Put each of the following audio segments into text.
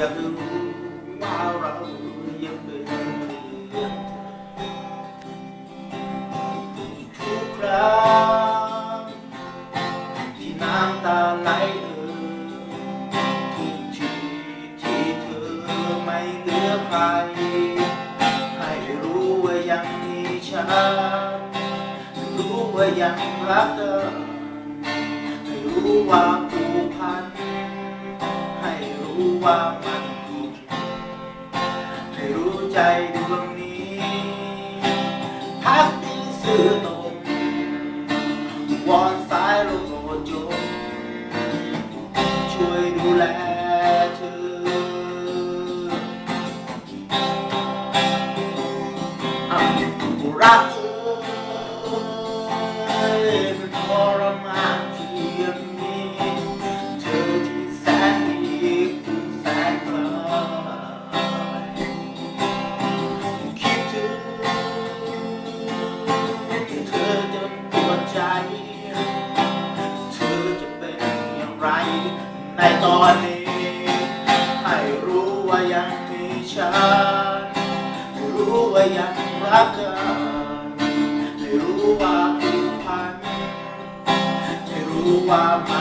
ยากรู้ว่าเรายังเป็นทุกครั้งที่น้ำตาไหลเอ่ทุกทีที่เธอไม่เหลือใครให้รู้ว่ายังมีฉันรู้ว่ายังรักเธอให้รู้ว่า รู้ว่ามันคงให้รู้ใจดวงนี้พักที่สื่อตรงวอนสายลมโปรดจงช่วยดูแลเธอ ในตอนนี้ ให้รู้ว่ายังมีฉัน รู้ว่ายังรักกันให้รู้ว่าผูกพันให้รู้ว่า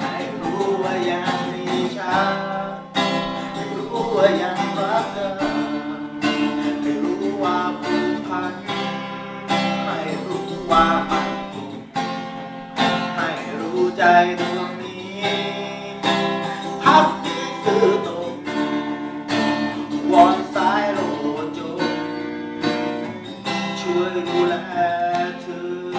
ให้รู้ว่ายังมีฉันให้รู้ว่ายังรักกันให้รู้ว่าผูกพันให้รู้ว่ามันคงให้รู้ใจดว should glad to